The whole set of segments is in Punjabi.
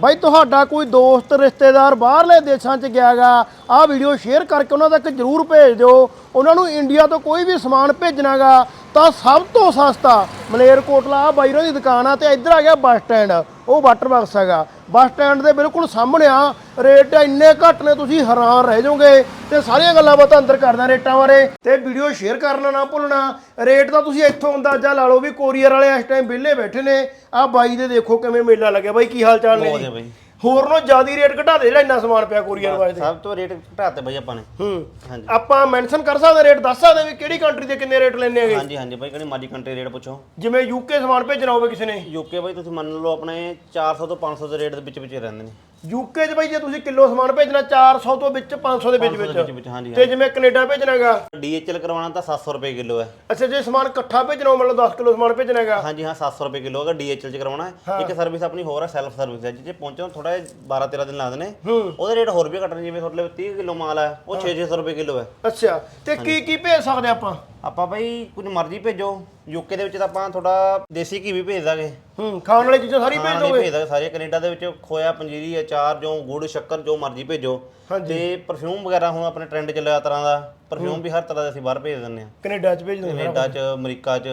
ਬਾਈ, ਤੁਹਾਡਾ ਕੋਈ ਦੋਸਤ, ਰਿਸ਼ਤੇਦਾਰ ਬਾਹਰਲੇ ਦੇਸ਼ਾਂ 'ਚ ਗਿਆਗਾ, ਆਹ ਵੀਡੀਓ ਸ਼ੇਅਰ ਕਰਕੇ ਉਹਨਾਂ ਤੱਕ ਜਰੂਰ ਭੇਜ ਦਿਓ। ਉਹਨਾਂ ਨੂੰ ਇੰਡੀਆ ਤੋਂ ਕੋਈ ਵੀ ਸਮਾਨ ਭੇਜਣਾਗਾ। ਤਾਂ ਸਭ ਤੋਂ ਸਸਤਾ ਮਲੇਰਕੋਟਲਾ ਆਹ ਬਾਈਰੋ ਦੀ ਦੁਕਾਨ ਆ ਤੇ ਇੱਧਰ ਆ ਗਿਆ ਬੱਸ ਸਟੈਂਡ, ਉਹ ਵਾਟਰ ਬਾਕਸ ਹੈਗਾ। ਬੱਸ ਸਟੈਂਡ ਦੇ ਬਿਲਕੁਲ ਸਾਹਮਣੇ ਆ, ਰੇਟ ਇੰਨੇ ਘੱਟ ਨੇ, ਤੁਸੀਂ ਹੈਰਾਨ ਰਹਿ ਜਾਓਗੇ ਤੇ ਸਾਰੀਆਂ ਗੱਲਾਂ ਬਾਤਾਂ ਅੰਦਰ ਕਰਦਾ ਰੇਟਾਂ ਬਾਰੇ ਤੇ ਵੀਡੀਓ ਸ਼ੇਅਰ ਕਰਨਾ ਨਾ ਭੁੱਲਣਾ। ਰੇਟ ਤਾਂ ਤੁਸੀਂ ਇੱਥੋਂ ਅੰਦਾਜ਼ਾ ਲਾ ਲਓ ਵੀ ਕੋਰੀਅਰ ਵਾਲੇ ਇਸ ਟਾਈਮ ਵਿਹਲੇ ਬੈਠੇ ਨੇ। ਆ ਬਾਈ ਦੇ ਦੇਖੋ ਕਿਵੇਂ ਮੇਲਾ ਲੱਗਿਆ। ਬਾਈ, ਕੀ ਹਾਲ ਚਾਲ ਨੇ ਬਹੁਤ ਹੈ ਬਾਈ। ਹੋਰ ਨੂੰ ਜ਼ਿਆਦਾ ਰੇਟ ਘਟਾ ਦੇ ਜਿਹੜਾ ਇੰਨਾ ਸਮਾਨ ਪਿਆ ਕੋਰੀਅਰ ਵਾਲੇ ਦੇ ਸਭ ਤੋਂ ਰੇਟ ਘਟਾਤੇ ਬਾਈ ਆਪਾਂ ਨੇ। ਹੂੰ। ਹਾਂਜੀ। ਆਪਾਂ ਮੈਂਸ਼ਨ ਕਰ ਸਕਦੇ ਰੇਟ ਦੱਸ ਸਕਦੇ ਵੀ ਕਿਹੜੀ ਕੰਟਰੀ ਦੇ ਕਿੰਨੇ ਰੇਟ ਲੈਣੇ ਹੈਗੇ? ਹਾਂਜੀ ਹਾਂਜੀ ਬਾਈ ਕਿਹੜੀ ਮਰਜ਼ੀ ਕੰਟਰੀ ਰੇਟ ਪੁੱਛੋ। ਜਿਵੇਂ ਯੂਕੇ ਸਮਾਨ ਭੇਜਣਾ ਹੋਵੇ ਕਿਸੇ ਨੇ। ਯੂਕੇ ਬਾਈ ਤੁਸੀਂ ਮੰਨ ਲਓ ਆਪਣੇ 400 ਤੋਂ 500 ਦੇ ਰੇਟ ਦੇ ਵਿੱਚ ਵਿੱਚ ਰਹਿੰਦੇ ਨੇ। ਯੂਕੇ 'ਚ ਬਾਈ ਜੇ ਤੁਸੀਂ ਕਿਲੋ ਸਮਾਨ ਭੇਜਣਾ 400 ਤੋਂ ਵਿੱਚ 500 ਦੇ ਵਿੱਚ 500 ਦੇ ਵਿੱਚ। ਵਿੱਚ ਵਿੱਚ ਹਾਂਜੀ ਤੇ ਜਿਵੇਂ ਕੈਨੇਡਾ ਭੇਜਣਾ ਹੈਗਾ ਡੀਐਚਐਲ ਕਰਵਾਉਣਾ ਤਾਂ 700 ਰੁਪਏ ਕਿਲੋ ਹੈ। ਅੱਛਾ ਜੇ ਸਮਾਨ ਇਕੱਠਾ ਭੇਜਣਾ ਹੋਵੇ ਮਤਲਬ 10 ਕਿਲੋ ਸਮਾਨ ਭੇਜਣਾ ਹੈਗਾ ਹਾਂਜੀ ਹਾਂ 700 ਰੁਪਏ ਕਿਲੋ ਅਗਰ ਡੀਐਚਐਲ ਚ ਕਰਵਾਉਣਾ ਹੈ। ਇੱਕ ਸਰਵਿਸ ਆਪਣੀ ਹੋਰ ਹੈ ਸੈਲਫ ਸਰਵਿਸ ਹੈ ਜਿਹਦੇ ਪਹੁੰਚਣ ਥੋੜਾ 12 13 ਦਿਨ ਲੱਗਦੇ ਨੇ। ਹੂੰ। ਉਹਦੇ ਰੇਟ ਹੋਰ ਵੀ ਘਟਣੇ ਜਿਵੇਂ ਤੁਹਾਡੇ ਲਈ 30 ਕਿਲੋ ਮਾਲ ਹੈ ਉਹ 6-600 ਰੁਪਏ ਕਿਲੋ ਹੈ। ਅੱਛਾ ਤੇ ਕੀ ਕੀ ਭੇਜ ਸਕਦੇ ਆਪਾਂ? ਆਪਾਂ ਬਾਈ ਕੁਝ ਮਰਜ਼ੀ ਭੇਜੋ ਯੂਕੇ ਦੇ ਵਿੱਚ ਤਾਂ ਆਪਾਂ ਥੋੜਾ ਦੇਸੀ ਘੀ ਵੀ ਭੇਜ ਦਾਂਗੇ। ਹੂੰ ਖਾਣ ਵਾਲੀ ਚੀਜ਼ਾਂ ਸਾਰੀ ਭੇਜ ਹਾਂ ਨਹੀਂ ਦੋਗੇ ਸਾਰੇ ਕੈਨੇਡਾ ਦੇ ਵਿੱਚ ਖੋਇਆ ਪੰਜੀਰੀ ਅਚਾਰ ਜੋ ਗੁੜ ਸ਼ੱਕਰ ਜੋ ਮਰਜ਼ੀ ਭੇਜੋ। ਤੇ ਪਰਫਿਊਮ ਵਗੈਰਾ ਹੁਣ ਆਪਣੇ ਟ੍ਰੈਂਡ ਚੱਲਿਆ ਤਰ੍ਹਾਂ ਦਾ ਪਰਫਿਊਮ ਵੀ ਹਰ ਤਰ੍ਹਾਂ ਦਾ ਅਸੀਂ ਬਾਹਰ ਭੇਜ ਦਿੰਦੇ ਹਾਂ। ਕੈਨੇਡਾ 'ਚ ਭੇਜ ਦੋਗੇ ਕੈਨੇਡਾ 'ਚ ਅਮਰੀਕਾ 'ਚ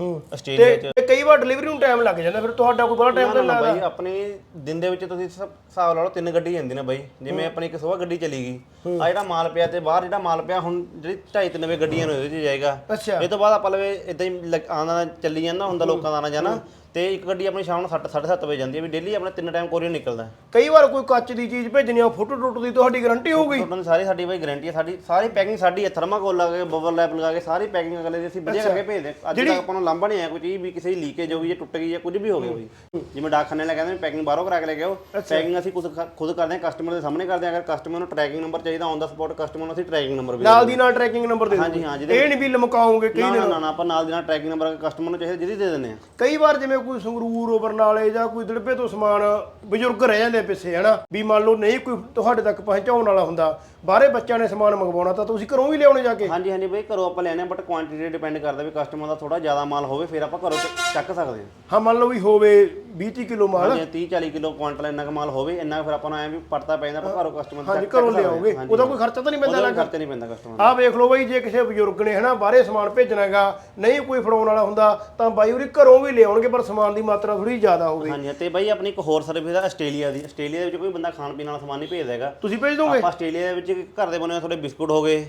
ਹੂੰ। ਆਸਟ੍ਰੇਲੀਆ 'ਚ। ਵਾਰ ਡਿਲੀਵਰੀ ਨੂੰ ਟਾਈਮ ਲੱਗ ਜਾਂਦਾ ਫਿਰ ਤੁਹਾਡਾ ਕੋਈ ਬੜਾ ਟਾਈਮ ਨਾ, ਨਾ, ਲੱਗਦਾ ਬਾਈ ਆਪਣੇ ਦਿਨ ਦੇ ਵਿੱਚ ਤੁਸੀਂ ਸਭ ਹਿਸਾਬ ਲਾ ਲਓ ਤਿੰਨ ਗੱਡੀ ਜਾਂਦੀ ਨੇ ਬਾਈ। ਜਿਵੇਂ ਆਪਣੀ ਇੱਕ ਸਵੇਰ ਗੱਡੀ ਚਲੀ ਗਈ ਆ ਜਿਹੜਾ ਮਾਲ ਪਿਆ ਤੇ ਬਾਹਰ ਜਿਹੜਾ ਮਾਲ ਪਿਆ ਹੁਣ ਜਿਹੜੀ ਢਾਈ ਤਿੰਨ ਵੇ ਗੱਡੀਆਂ ਨੂੰ ਉਹਦੇ 'ਚ ਜਾਏਗਾ। ਅੱਛਾ। ਇਹ ਤੋਂ ਬਾਅਦ ਆਪਾਂ ਲਵੇ ਇਦਾਂ ਹੀ ਆਉਣਾ ਚੱਲੀ ਜਾਂਦਾ ਹੁੰਦਾ ਲੋਕਾਂ ਦਾ ਆਣਾ ਜਾਣਾ। ਤੇ ਇੱਕ ਗੱਡੀ ਆਪਣੀ ਸ਼ਾਮ ਨੂੰ 7 7:30 ਵਜੇ ਜਾਂਦੀ ਹੈ ਵੀ ਡੇਲੀ ਆਪਣੇ ਤਿੰਨ ਟਾਈਮ ਕੋਰੀਅਰ ਨਿਕਲਦਾ ਹੈ। ਕਈ ਵਾਰ ਕੋਈ ਕੱਚ ਦੀ ਚੀਜ਼ ਭੇਜਣੀ ਆ ਫੁੱਟ ਟੁੱਟ ਦੀ ਤੁਹਾਡੀ ਗਾਰੰਟੀ ਹੋਊਗੀ। ਟੋਟਲ ਸਾਰੀ ਸਾਡੀ ਬਾਈ ਗਾਰੰਟੀ ਹੈ ਸਾਡੀ ਸਾਰੀ ਪੈਕਿੰਗ ਸਾਡੀ ਹੈ ਥਰਮਾਕੋਲ ਲਾ ਕੇ ਬਬਲ ਲੈਪ ਲਗਾ ਕੇ ਸਾਰੀ ਪੈਕਿੰਗ ਅਗਲੇ ਦੀ ਅਸੀਂ ਵਧੀਆ ਕਰਕੇ ਭੇਜਦੇ ਹਾਂ। ਅੱਜ ਤੱਕ ਆਪਾਂ ਨੂੰ ਲਾਂਭਾ ਨਹੀਂ ਆਇਆ ਕੋਈ ਚੀਜ਼ ਵੀ ਕਿਸੇ ਦੀ ਲੀਕੇਜ ਹੋ ਗਈ ਜਾਂ ਟੁੱਟ ਗਈ ਜਾਂ ਕੁਝ ਵੀ ਹੋ ਗਿਆ ਕੋਈ। ਜਿਵੇਂ ਡਾਕਖਾਨੇ ਵਾਲੇ ਕਹਿੰਦੇ ਪੈਕਿੰਗ ਬਾਹਰੋਂ ਕਰਾ ਕੇ ਲੈ ਕੇ ਆਓ। ਪੈਕਿੰਗ ਅਸੀਂ ਖੁਦ ਖੁਦ ਕਰਦੇ ਹਾਂ ਕਸਟਮਰ ਦੇ ਸਾਹਮਣੇ ਕਰਦੇ ਹਾਂ। ਅਗਰ ਕਸਟਮਰ ਨੂੰ ਟਰੈਕਿੰਗ ਨੰਬਰ ਚਾਹੀਦਾ ਔਨ ਦਾ ਸਪੌਟ ਕਸਟਮਰ ਨੂੰ ਅਸੀਂ ਟਰੈਕਿੰਗ ਨੰਬਰ ਵੀ ਨਾਲ ਦੀ ਨਾਲ ਟਰੈਕਿੰਗ ਨੰਬਰ ਦੇ ਹਾਂਜੀ ਦਿਓ ਹਾਂ ਜਿਹਦੇ ਇਹ ਨਹੀਂ ਵੀ ਲਮਕਾਓਗੇ ਕਈ ਨਾ ਨਾ ਨਾ, ਨਾ ਆਪਾਂ ਨਾਲ ਦੀ ਨਾਲ ਟਰੈਕਿੰਗ ਨੰਬਰ ਕਸਟਮਰ ਨੂੰ ਚਾਹੀਦਾ ਜਿਹਦੀ ਦੇ ਦਿੰਦੇ ਆ ਕਈ ਵਾਰ ਜਿਵੇਂ ਕੋਈ ਸੰਗਰੂਰ ਬਰਨਾਲੇ ਜਾਂ ਕੋਈ ਦੜਬੇ ਤੋਂ ਸਮਾਨ ਬਜ਼ੁਰਗ ਰਹਿ ਜਾਂਦੇ ਪਿੱਛੇ ਹਨਾ? ਵੀ ਮੰਨ ਲਓ ਨਹੀਂ ਕੋਈ ਤੁਹਾਡੇ ਤੱਕ ਪਹੁੰਚਾਉਣ ਵਾਲਾ ਹੁੰਦਾ ਬਾਹਰੇ ਬੱਚਿਆਂ ਨੇ ਸਮਾਨ ਮੰਗਵਾਉਣਾ ਤਾਂ ਤੁਸੀਂ ਘਰੋਂ ਵੀ ਲਿਆਉਣੇ ਜਾ ਕੇ? ਹਾਂਜੀ ਹਾਂਜੀ ਬਈ ਘਰੋਂ ਆਪਾਂ ਲੈਣੇ ਬਟ ਕੁਆਂਟੀਟੀ ਤੇ ਡਿਪੈਂਡ ਕਰਦਾ ਵੀ ਕਸਟਮਰ ਦਾ ਥੋੜਾ ਜ਼ਿਆਦਾ ਮਾਲ ਹੋਵੇ ਫਿਰ ਆਪਾਂ ਘਰੋਂ ਚ- ਚੱਕ ਸਕਦੇ ਹਾਂ ਹਾਂ ਮੰਨ ਲਓ ਵੀ ਹੋਵੇ 20 ਕਿਲੋ ਮਾਲ। ਜੇ 30 40 ਕਿਲੋ ਕੁਆਂਟਲ ਇੰਨਾ ਕੁ ਮਾਲ ਹੋਵੇ ਇੰਨਾ ਕੁ ਫਿਰ ਆਪਾਂ ਨੂੰ ਐਂ ਵੀ ਪੜਤਾ ਪੈ ਜਾਂਦਾ ਆਪਾਂ ਘਰੋਂ ਕਸਟਮਰ ਹਾਂਜੀ ਘਰੋਂ ਲਿਆਓਗੇ ਉਹਦਾ ਕੋਈ ਖਰਚਾ ਤਾਂ ਨਹੀਂ ਪੈਂਦਾ ਲੱਗ ਖਰਚਾ ਨਹੀਂ ਪੈਂਦਾ ਕਸਟਮਰ ਆਹ ਵੇਖ ਲਓ ਬਾਈ ਜੇ ਕਿਸੇ ਬਜ਼ੁਰਗ ਨੇ ਹਨਾ ਬਾਹਰੇ ਸਮਾਨ ਭੇਜਣਾਗਾ ਨਹੀਂ ਕੋਈ ਫੜਾਉਣ ਵਾਲਾ ਹੁੰਦਾ ਤਾਂ ਬਾਈ ਉਹਦੀ ਘਰੋਂ ਵੀ ਲਿਆਉਣਗੇ ਪਰ ਸਮਾਨ ਦੀ ਮਾਤਰਾ ਥੋੜੀ ਜ਼ਿਆਦਾ ਹੋਵੇ। ਹਾਂਜੀ ਤੇ ਬਾਈ ਆਪਣੀ ਇੱਕ ਹੋਰ ਸਰਵਿਸ ਹੈ ਆਸਟ੍ਰੇਲੀਆ ਦੀ। ਆਸਟ੍ਰੇਲੀਆ ਦੇ ਵਿੱਚ ਕੋਈ ਬੰਦਾ ਖਾਣ ਪੀਣ ਵਾਲਾ ਸਮਾਨ ਨਹੀਂ ਭੇਜਦਾ ਹੈਗਾ। ਤੁਸੀਂ ਭੇਜ ਦੋਗੇ? ਆਪਾਂ ਆਸਟ੍ਰੇਲੀਆ ਦੇ ਵਿੱਚ ਘਰ ਦੇ ਬਣੇ ਹੋਏ ਥੋੜੇ ਬਿਸਕੁਟ ਹੋ ਗਏ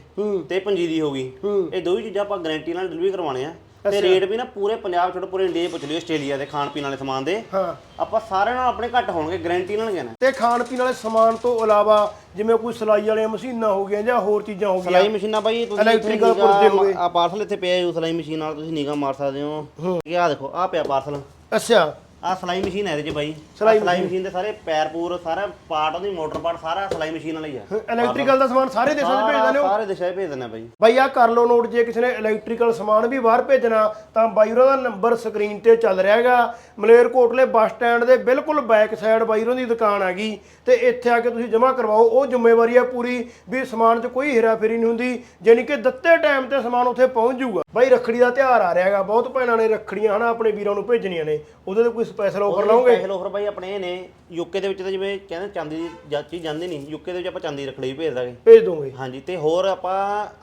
ਤੇ ਪੰਜੀਰੀ ਹੋ ਗਈ। ਇਹ ਦੋ ਹੀ ਚੀਜ਼ਾਂ ਆਪਾਂ ਗਾਰੰਟੀ ਨਾਲ ਡਿਲੀਵਰੀ ਕਰਵਾਉਣੇ ਆ। ਤੇ ਰੇਟ ਵੀ ਨਾ ਪੂਰੇ ਪੰਜਾਬ ਛੋੜ ਪੂਰੇ ਇੰਡੀਆ ਪੁੱਛ ਲਿਓ ਆਸਟ੍ਰੇਲੀਆ ਦੇ ਖਾਣ ਪੀਣ ਵਾਲੇ ਸਮਾਨ ਦੇ। ਹਾਂ। ਆਪਾਂ ਸਾਰਿਆਂ ਨਾਲ ਆਪਣੇ ਘੱਟ ਹੋਣਗੇ ਗਾਰੰਟੀ ਨਾਲ ਕਹਿਣਾ। ਤੇ ਖਾਣ ਪੀਣ ਵਾਲੇ ਸਮਾਨ ਤੋਂ ਇਲਾਵਾ ਜਿਵੇਂ ਕੋਈ ਸਲਾਈ ਵਾਲੀਆਂ ਮਸ਼ੀਨਾਂ ਹੋ ਗਈਆਂ ਜਾਂ ਹੋਰ ਚੀਜ਼ਾਂ ਹੋ ਗਈਆਂ। ਸਲਾਈ ਮਸ਼ੀਨਾਂ ਬਾਈ ਤੁਸੀਂ Electrical ਪੁਰਜੇ ਹੋ ਗਏ। ਆ ਪਾਰਸਲ ਇੱਥੇ ਪਿਆ ਹੈ ਸਲਾਈ ਮਸ਼ੀਨ ਨਾਲ ਤੁਸੀਂ ਨਿਗਾਹ ਮਾਰ ਸਕਦੇ ਹੋ। ਇਹ ਆ ਦੇਖੋ ਆ ਪਿਆ ਪਾਰਸਲ ਅੱਛਾ ਆ ਸਲਾਈ ਮਸ਼ੀਨ ਹੈ ਇਹਦੇ ਚ ਬਾਈ। ਸਿਲਾਈ ਮਸ਼ੀਨ। ਦੇ ਸਾਰੇ ਪੈਰ ਪੂਰ ਸਾਰਾ ਪਾਰਟ ਉਹਦੀ ਮੋਟਰ ਪਾਰਟ ਸਾਰਾ ਸਲਾਈ ਮਸ਼ੀਨ ਹੀ ਆ। ਇਲੈਕਟ੍ਰੀਕਲ ਦਾ ਸਮਾਨ ਸਾਰੇ ਦੇਸ਼ਾਂ 'ਚ ਭੇਜਦੇ ਨੇ ਉਹ। ਸਾਰੇ ਦਿਸ਼ਾ ਭੇਜ ਦਿੰਦੇ ਆ ਬਾਈ। ਬਾਈ ਆ ਕਰ ਲਓ ਨੋਟ ਜੇ ਕਿਸੇ ਨੇ ਇਲੈਕਟ੍ਰੀਕਲ ਸਮਾਨ ਵੀ ਬਾਹਰ ਭੇਜਣਾ ਤਾਂ ਬਾਈ ਦਾ ਨੰਬਰ ਸਕਰੀਨ ਤੇ ਚੱਲ ਰਿਹਾ ਹੈਗਾ। ਮਲੇਰਕੋਟਲੇ ਬੱਸ ਸਟੈਂਡ ਦੇ ਬਿਲਕੁਲ ਬੈਕ ਸਾਈਡ ਬਾਈ ਉਹਨਾਂ ਦੀ ਦੁਕਾਨ ਹੈਗੀ। ਤੇ ਇੱਥੇ ਆ ਕੇ ਤੁਸੀਂ ਜਮ੍ਹਾਂ ਕਰਵਾਓ। ਉਹ ਜ਼ਿੰਮੇਵਾਰੀ ਆ ਪੂਰੀ ਵੀ ਸਮਾਨ 'ਚ ਕੋਈ ਹੇਰਾਫੇਰੀ ਨਹੀਂ ਹੁੰਦੀ ਯਾਨੀ ਕਿ ਦਿੱਤੇ ਟਾਈਮ ਤੇ ਸਮਾਨ ਉੱਥੇ ਪਹੁੰਚ ਜਾਊਗਾ। ਬਾਈ ਰੱਖੜੀ ਦਾ ਤਿਉਹਾਰ ਆ ਰਿਹਾ ਹੈਗਾ। ਬਹੁਤ ਭੈਣਾਂ ਨੇ ਰੱਖੜੀਆਂ ਹਨਾ ਆਪਣੇ ਵੀਰਾਂ ਨੂੰ ਭੇਜਣੀਆਂ ਨੇ। ਉਹਦੇ ਤੇ ਕੋਈ ਸਪੈਸ਼ਲ ਆਫਰ ਲਾਓਗੇ ਸਪੈਸ਼ਲ ਆਫਰ ਬਾਈ ਆਪਣੇ ਇਹ ਨੇ ਯੂਕੇ ਦੇ ਵਿੱਚ ਤਾਂ ਜਿਵੇਂ ਕਹਿੰਦੇ ਚਾਂਦੀ ਦੀ ਜਾ- ਚੀਜ਼ ਜਾਂਦੀ ਨਹੀਂ। ਯੂਕੇ ਦੇ ਵਿੱਚ ਆਪਾਂ ਚਾਂਦੀ ਰੱਖੜੀ ਵੀ ਭੇਜ ਦਾਂਗੇ। ਭੇਜ ਦੋਗੇ। ਹਾਂਜੀ ਤੇ ਹੋਰ ਆਪਾਂ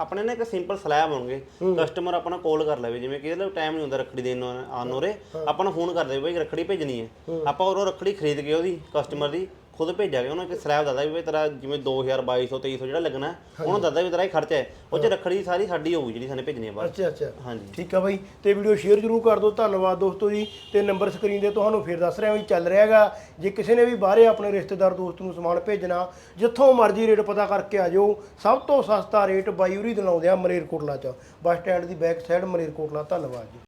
ਆਪਣੇ ਨਾ ਇੱਕ ਸਿੰਪਲ ਸਲੈਬ ਹੋਣਗੇ ਕਸਟਮਰ ਆਪਣਾ ਕਾਲ ਕਰ ਲਵੇ। ਜਿਵੇਂ ਕਿ ਇਹਦਾ ਟਾਈਮ ਨਹੀਂ ਹੁੰਦਾ ਰੱਖੜੀ ਦੇਣ ਨੂੰ ਉਰੇ। ਆਪਾਂ ਨੂੰ ਫੋਨ ਕਰ ਦੇਵੇ ਬਈ ਰੱਖੜੀ ਭੇਜਣੀ ਹੈ। ਆਪਾਂ ਉਹ ਰੱਖੜੀ ਖਰੀਦ ਕੇ ਉਹਦੀ ਕਸਟਮਰ ਦੀ ਖੁਦ ਭੇਜਾਂਗੇ ਉਹਨਾਂ ਇੱਕ ਸਲੈਬ ਦੱਸਦਾ ਵੀ ਤੇਰਾ ਜਿਵੇਂ 2000 2200 2300 ਜਿਹੜਾ ਲੱਗਣਾ ਹੈ, ਉਹਨੂੰ ਦੱਸਦਾ ਵੀ ਤੇਰਾ ਇਹ ਖਰਚਾ ਹੈ। ਉਹ ਚ ਰੱਖੜੀ ਸਾਰੀ ਸਾਡੀ ਹੋਊਗੀ ਜਿਹੜੀ ਸਾਨੇ ਭੇਜਣੀ ਹੈ ਬਸ ਅੱਛਾ ਅੱਛਾ। ਹਾਂਜੀ। ਠੀਕ ਆ ਬਾਈ। ਤੇ ਵੀਡੀਓ ਸ਼ੇਅਰ ਜ਼ਰੂਰ ਕਰ ਦਿਓ। ਧੰਨਵਾਦ ਦੋਸਤੋ ਜੀ। ਤੇ ਨੰਬਰ ਸਕਰੀਨ ਤੇ ਤੁਹਾਨੂੰ ਫੇਰ ਦੱਸ ਰਿਹਾ ਵੀ ਚੱਲ ਰਿਹਾ ਹੈਗਾ। ਜੇ ਕਿਸੇ ਨੇ ਵੀ ਬਾਹਰੇ ਆਪਣੇ ਰਿਸ਼ਤੇਦਾਰ ਦੋਸਤ ਨੂੰ ਸਮਾਨ ਭੇਜਣਾ ਜਿੱਥੋਂ ਮਰਜ਼ੀ ਰੇਟ ਪਤਾ ਕਰਕੇ ਆ ਜਾਓ। ਸਭ ਤੋਂ ਸਸਤਾ ਰੇਟ ਬਾਈ ਉਰੀ ਦਿਲਾਉਂਦੇ ਆ ਮਲੇਰਕੋਟਲਾ ਚ। ਬੱਸ ਸਟੈਂਡ ਦੀ ਬੈਕ ਸਾਈਡ ਮਲੇਰਕੋਟਲਾ। ਧੰਨਵਾਦ ਜੀ।